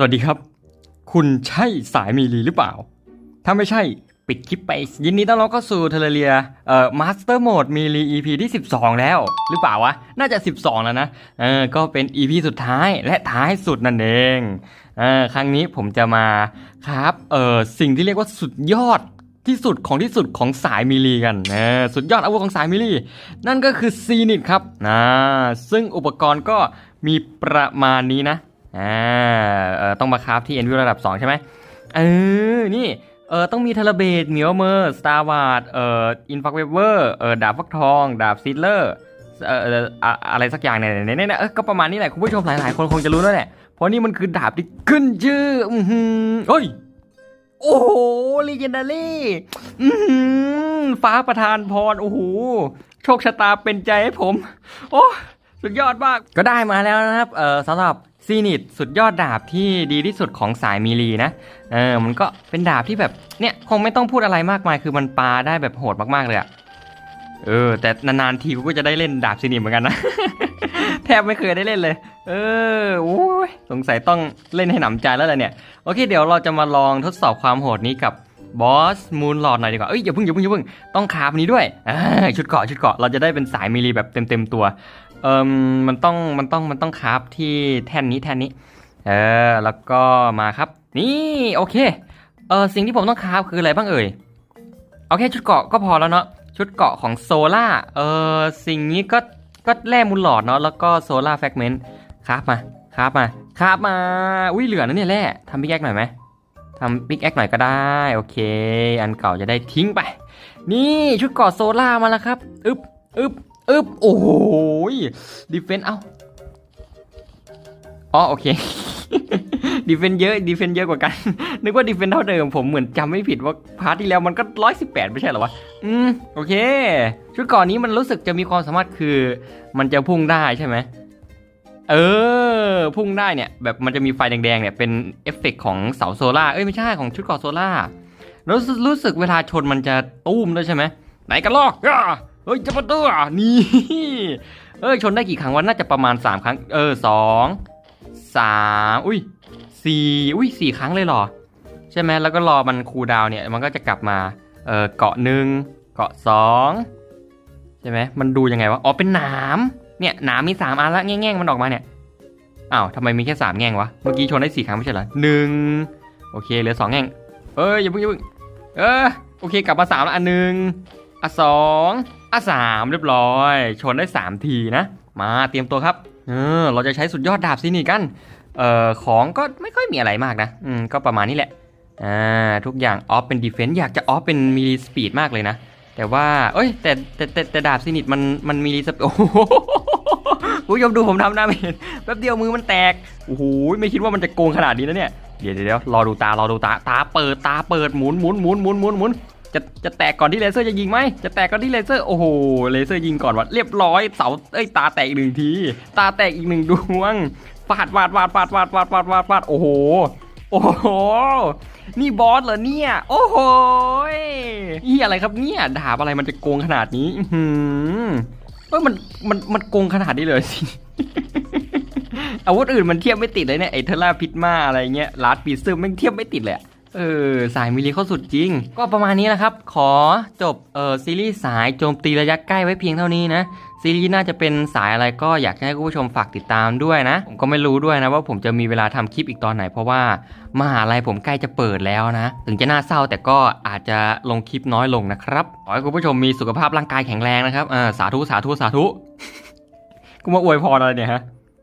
สวัสดีครับ คุณใช่สายมีลีหรือเปล่า ถ้าไม่ใช่ปิดคลิปไป ยินดีต้อนรับเข้าสู่เทเลเรียเอ่อมาสเตอร์โหมดมีลี EP ที่ 12 แล้ว หรือเปล่าวะ น่าจะ 12 แล้วนะ เออ ก็เป็น EP สุดท้ายและท้ายสุดนั่นเอง เออ ครั้งนี้ผมจะมาครับ เอ่อ สิ่งที่เรียกว่าสุดยอดที่สุดของที่สุดของสายมีลีกันเออสุดยอดอาวุธของสายมิลีนั่นก็คือซีนิตครับนะซึ่งอุปกรณ์ก็มีประมาณนี้นะ อ่าเออต้องมาคราฟที่เอ็นวิวระดับ 2 ใช่ไหมเออ นี่เออต้องมีเทเลเบตเหมียวเมอร์สตาร์วาร์ดเอ่ออินฟักเวเวอร์เออดาบฟักทอง ดาบซิลเลอร์เออเอ่ออะอะไรสักอย่างเนี่ยเนี่ยเนี่ยเออก็ประมาณนี้แหละคุณผู้ชมหลายๆ คนคงจะรู้แล้วแหละเพราะนี่มันคือดาบที่ขึ้นชื่ออือหือเฮ้ยโอ้โหลีเจนดารี่อือหือฟ้าประทานพรโอ้โหโชคชะตาเป็นใจให้ผม โอ้ สุดยอดมาก ก็ได้มาแล้วนะครับเออสำหรับซีนิตสุดยอดดาบที่ดีที่สุดของสายมีลีนะเออมันก็เป็นดาบที่แบบเนี่ยคงไม่ต้องพูดอะไรมากมาย คือมันปาได้แบบโหดมากๆเลยอะเออ แต่นานๆทีกูก็จะได้เล่นดาบซีนิตเหมือนกันนะ แทบไม่เคยได้เล่นเลย เออโอ้ยสงสัยต้องเล่นให้หนำใจแล้วแหละเนี่ยโอเค เดี๋ยวเราจะมาลองทดสอบความโหดนี้กับบอสมูนหลอดหน่อยดีกว่า เอ้ยอย่าเพิ่งอย่าเพิ่งอย่าเพิ่งต้องคาฟนี้ด้วยชุดเกาะชุดเกาะเราจะได้เป็นสายมีลีแบบเต็มเต็มๆตัว เอิมมันต้องมันต้องมันต้องคราฟที่แท่นนี้แท่นนี้ เออแล้วก็มาครับนี่โอเคเออสิ่งที่ผมต้องคราฟคืออะไรบ้างเอ่ยเอาแค่ชุดเกาะก็พอแล้วเนาะชุดเกาะของโซล่าเออสิ่งนี้ก็ก็แร่มูลหลอดเนาะแล้วก็โซล่าแฟกเมนต์คราฟมาคราฟมาคราฟมาอุ้ยเหลือนะเนี่ยแร่ทำพิกแอคหน่อยไหมทำพิกแอคหน่อยก็ได้โอเค อันเก่าจะได้ทิ้งไป นี่ชุดเกาะโซล่ามาแล้วครับอึบอึบ อึบโอ้โหดีเฟนเอ้าอ๋อโอเคดีเฟนเยอะดีเฟนเยอะกว่ากัน นึกว่าดีเฟนเท่าเดิมผมเหมือนจำไม่ผิดว่าพาร์ทที่แล้วมันก็ร้อยสิบแปดไม่ใช่เหรอวะ อืมโอเค ชุดก่อนนี้มันรู้สึกจะมีความสามารถคือ มันจะพุ่งได้ใช่ไหมเออ พุ่งได้เนี่ยแบบมันจะมีไฟแดงๆเนี่ยเป็นเอฟเฟกต์ของเสาโซล่าเอ้ยไม่ใช่ของชุดกราะโซล่ารู้สึกรู้สึกเวลาชนมันจะตุ้มด้วยใช่ไหมไหนกันลอกอ เฮ้ยจะมาตัวนี่เอ้ยชนได้กี่ครั้งวะน่าจะประมาณ 3 ครั้ง เออสองสามอุ้ยสี่อุ้ยสี่ครั้งเลยเหรอ ใช่ไหมแล้วก็รอมันคูลดาวเนี่ยมันก็จะกลับมาเออเกาะหนึ่งเกาะสองใช่ไหมมันดูยังไงวะอ๋อเป็นหนามเนี่ยหนามมีสามอันละแง่งๆมันออกมาเนี่ยอ้าวทำไมมีแค่สามแง่งวะเมื่อกี้ชนได้สี่ครั้งไม่ใช่เหรอหนึ่งโอเคเหลือสองแง่งเอ้ยอย่าเพิ่งอย่าเพิ่งเออโอเคกลับมาสามล้วอันหนึ่งอะสอง อะสามเรียบร้อย ชนได้สามทีนะ มาเตรียมตัวครับ เออ เราจะใช้สุดยอดดาบซินี่กัน เอ่อ ของก็ไม่ค่อยมีอะไรมากนะ อืม ก็ประมาณนี้แหละ อ่า ทุกอย่างออฟเป็นดีเฟนซ์อยากจะออฟเป็นมีสปีดมากเลยนะ แต่ว่า เอ้ย แต่แต่แต่แต่ดาบซินิตมันมันมีสปีดโอ้โหผู้ชมดูผมทำหน้าไม่เห็นแป๊บเดียวมือมันแตก โอ้โห ไม่คิดว่ามันจะโกงขนาดนี้นะเนี่ย เดี๋ยวเดี๋ยวเดี๋ยวรอดูตารอดูตา ตาเปิด ตาเปิด หมุนหมุนหมุนหมุนหมุนหมุน จะจะแตกก่อนที่เลเซอร์จะยิงไหมจะแตกก่อนที่เลเซอร์โอ้โหเลเซอร์ยิงก่อนวะเรียบร้อยเสาเอ้ยตาแตกอีกหนึ่งที ตาแตกอีกหนึ่งดวงฟาดฟาดฟาดฟาดฟาดฟาดฟาดฟาดฟาดโอ้โหโอ้โห นี่บอสเหรอเนี่ย โอ้โหนี่อะไรครับเนี่ยดาบอะไรมันจะโกงขนาดนี้อื้อหือเอ้ยมันมันมันโกงขนาดนี้เลยสิอาวุธอื่นมันเทียบไม่ติดเลยเนี่ยไอเทล่าพิทมาอะไรเงี้ยลาดปีซึมไม่งเทียบไม่ติดเลยอะ เออสายมิลิเขาสุดจริง ก็ประมาณนี้นะครับ ขอจบเออซีรีส์สายโจมตีระยะใกล้ไว้เพียงเท่านี้นะ ซีรีส์น่าจะเป็นสายอะไรก็อยากให้คุณผู้ชมฝากติดตามด้วยนะ ผมก็ไม่รู้ด้วยนะว่าผมจะมีเวลาทำคลิปอีกตอนไหน เพราะว่ามหาลัยผมใกล้จะเปิดแล้วนะ ถึงจะน่าเศร้าแต่ก็อาจจะลงคลิปน้อยลงนะครับขอให้คุณผู้ชมมีสุขภาพร่างกายแข็งแรงนะครับอ่าสาธุสาธุสาธุกูมาอวยพรอะไรเนี่ยฮะ